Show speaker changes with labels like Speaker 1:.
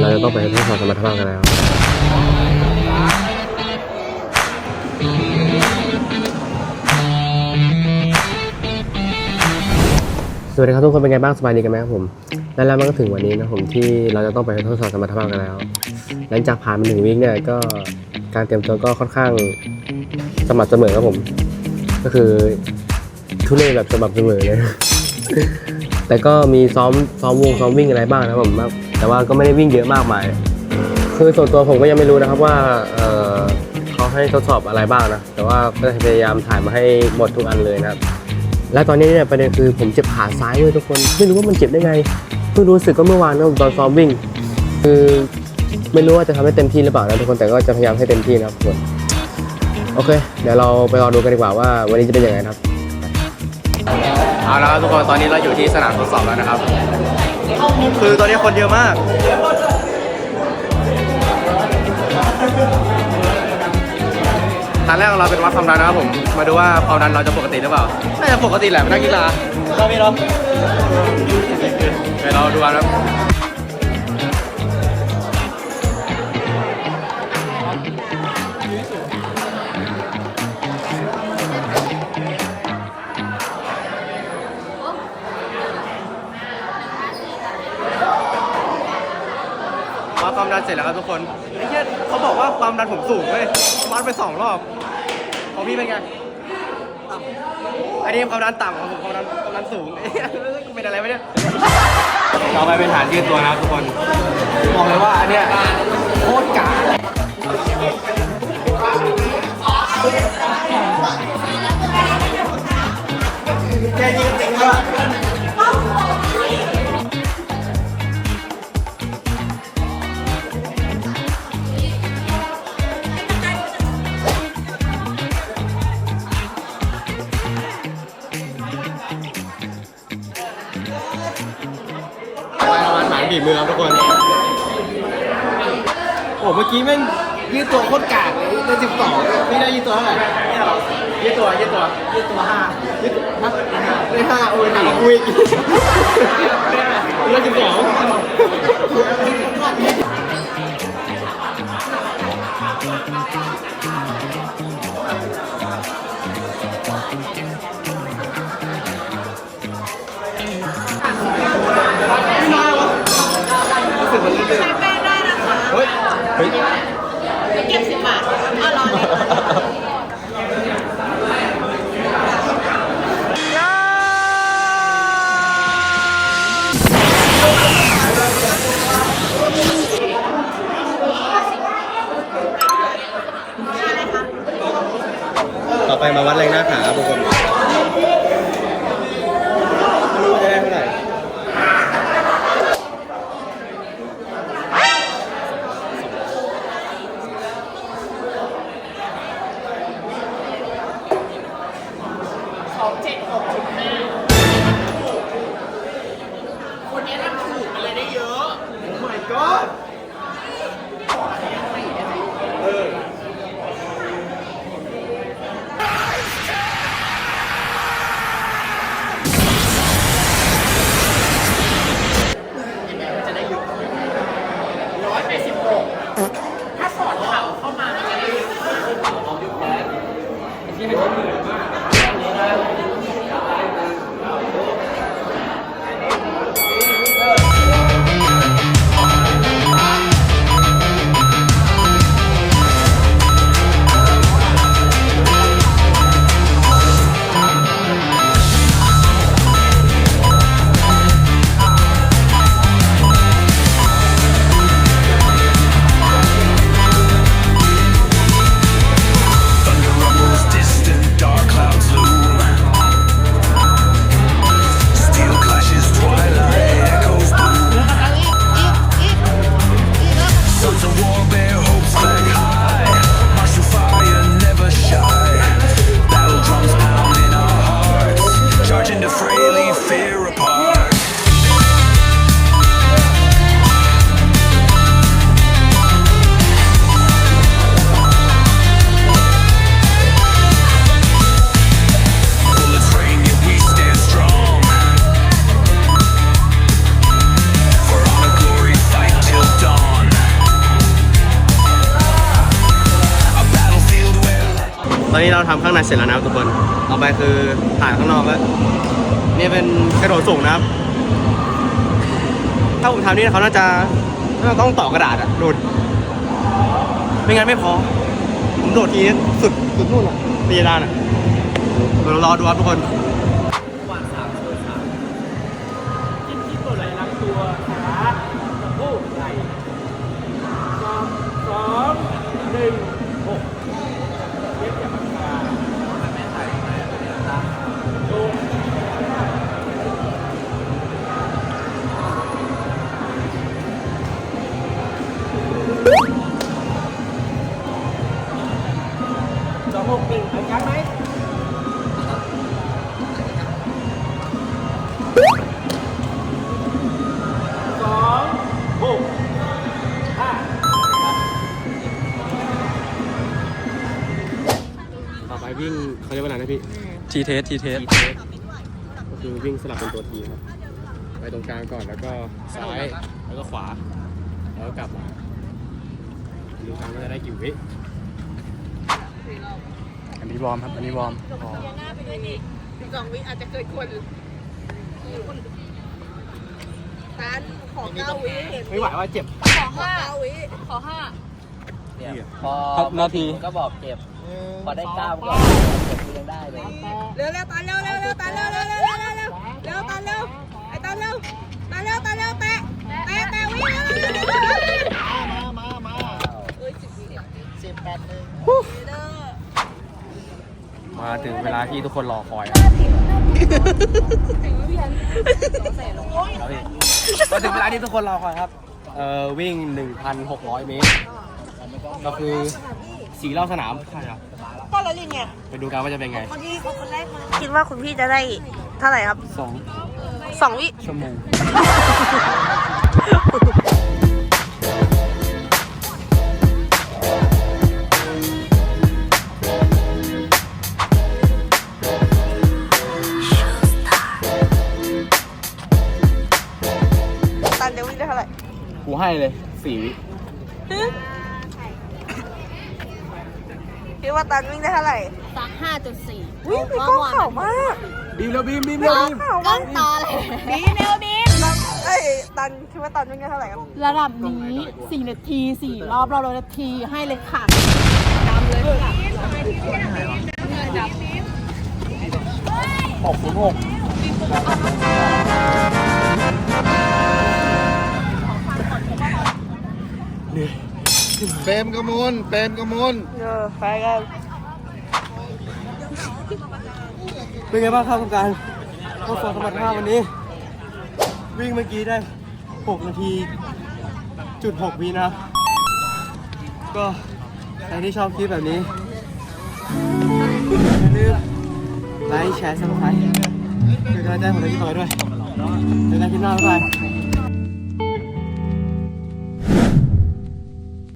Speaker 1: เราจะต้องไปทดสอบสมรรถภาพกันแล้ว สวัสดีครับทุกคนเป็นไงบ้างสบายดีกันไหมครับผม และแล้วมันก็ถึงวันนี้นะผมที่เราจะต้องไปทดสอบสมรรถภาพกันแล้ว หลังจากผ่านมาหนึ่งวีคเนี่ยก็การเตรียมตัวก็ค่อนข้างสม่ำเสมอครับผม ก็คือทุเรศแบบสม่ำเสมอเลย แต่ก็มีซ้อมซ้อมวงซ้อมวิ่งอะไรบ้างนะครับผม แต่ว่าก็ไม่ได้วิ่งเยอะมากมาย คือส่วนตัวผมก็ยังไม่รู้นะครับว่าเอ่อเขาให้ทดสอบอะไรบ้างนะ แต่ว่าก็พยายามถ่ายมาให้หมดทุกอันเลยนะครับ และตอนนี้เนี่ยประเด็นคือผมเจ็บขาซ้ายด้วยทุกคน ไม่รู้ว่ามันเจ็บได้ไง เพิ่งรู้สึกก็เมื่อวานนะตอนซ้อมวิ่ง คือไม่รู้ว่าจะทำให้เต็มที่หรือเปล่านะทุกคน แต่ก็จะพยายามให้เต็มที่นะครับทุกคน โอเค เดี๋ยวเราไปรอดูกันดีกว่าว่าวันนี้จะเป็นยังไงครับ เอาละครับทุกคน ตอนนี้เราอยู่ที่สนามทดสอบแล้วนะครับ คือตอนนี้คนเยอะมากฐานแรกของเราเป็นวัดความดันนะครับผม มาดูว่าความดันเราจะปกติหรือเปล่าน่าจะปกติแหละเป็นนักกีฬาเราไม่รอไปเราดูกันครับ ดันเสร็จแล้วครับทุกคนไอ้เหี้ยเขาบอกว่าความดันผมสูงเว้ยวัดไปสองรอบของพี่เป็นไงอันนี้ความดันต่ำของผมความดันความดันสูงเอ้ยกูเป็นอะไรวะเนี่ยเราไปเป็นฐานยืดตัวนะครับทุกคนบอกเลยว่าอันเนี้ยโคตรกาแกยิงจริงด้วย ฝีมือครับทุกคน โอ้เมื่อกี้แม่งยืดตัวโคตรกากเลยได้สิบสองพี่ได้ยืดตัวเท่าไหร่ไม่หรอยืดตัวยืดตัวยืดตัวห้ายืดห้าได้ห้าโอ้ยหนักกว่ากูอีกได้สิบสอง เฮ้ยเก็
Speaker 2: บสิบบาทก็รอเลย
Speaker 1: ต่อไปมาวัดแรงหน้าขาครับทุกคน god
Speaker 2: ร้อยแปดสิบหกถ้าสอดเข่าเข้ามามันจะได้เยอะ
Speaker 1: ตอนนี้เราทำข้างในเสร็จแล้วนะครับทุกคนต่อไปคือถ่ายข้างนอกแล้วนี่เป็นกระโดดสูงนะครับ ถ้าผมทำนี่เขาน่าจะน่าจะต้องต่อกระดาษอะโดดไม่งั้นไม่พอ ผมโดดทีนี้สุดสุดนู่นอะตีดานอะเดี๋ยวเรารอดูครับทุกคน
Speaker 3: ทีเทสทีเทส
Speaker 1: ทีเทสก็คือวิ่งสลับเป็นตัวทีครับ ไปตรงกลางก่อนแล้วก็ซ้ายแล้วก็ขวา แล้วก็กลับมาดูกลางว่าจะได้กี่วิ
Speaker 3: อันนี้วอร์มครับ อันนี้วอร์ม
Speaker 4: สองวิอาจจะเกิดคนร้านขอเก้าวิ
Speaker 1: ไม่ไหวว่าเจ็บ
Speaker 4: ขอห้าวิขอห้า
Speaker 5: พอ
Speaker 3: ครับนาที
Speaker 5: ก็บอกเก็บ พอได้เก้าก็เก็บ ยังได้เลย
Speaker 4: เร็วเร็วตาเร็วเร็วเร็วตาเร็วเร็วเร็วเร็วเร็วเร็วเร็วตาเร็วไอ้ตาเร็วตาเร็วตาเร็วแตะแตะแตะวิเร็วเร็วเร็วเร็วมามามาเอ้ยสิบวิสิบแปดหนึ่งเด้อ
Speaker 1: มาถึงเวลาที่ทุกคนรอคอยมาถึงเวลาที่ทุกคนรอคอยครับ เอ่อวิ่ง 1,600 เมตร ก็คือ สี่รอบสนามใช่ครับ
Speaker 4: ป้อนละลินไง
Speaker 1: ไปดูกันว่าจะเป็นไง
Speaker 4: คนที่คนแรกมาคิดว่าคุณพี่จะได้เท่าไหร่ครับ
Speaker 1: สอง
Speaker 4: สองวิ
Speaker 1: ชั่วโมง
Speaker 4: ตันเดี๋ยววิ่งได้เท่าไหร่
Speaker 1: กูให้เลยสี่วิ
Speaker 4: คิดว่าตันวิ่งได้เท่าไหร่
Speaker 6: สักห้าจุดสี่
Speaker 4: วิ่งไปก้องเข่ามาก
Speaker 1: บีมแล้วบีมบีมแล้วบีม
Speaker 4: เข่ามาก
Speaker 6: ต่อเลยบีเนวบี
Speaker 4: เอ้ยตันคิดว่าตันวิ่งได้เท่าไหร่ครับ
Speaker 6: ระดับนี้สี่นาทีสี่รอบเราเลยนาทีให้เลยค่ะดำเลยค่ะ
Speaker 1: หกศูนย์หก
Speaker 3: เปรมกมลเปรมกมล
Speaker 4: เออไปกัน
Speaker 1: เป็นไงบ้างครับคุณการทดสอบสมรรถภาพวันนี้ วิ่งเมื่อกี้ได้ 6 นาที จุด 6 วินะ ก็ใครที่ชอบคลิปแบบนี้อย่าลืมไลค์แชร์ซับสไครต์เป็นกำลังใจให้ผมในคลิปต่อไปด้วยเจอกันคลิปหน้าบ๊ายบาย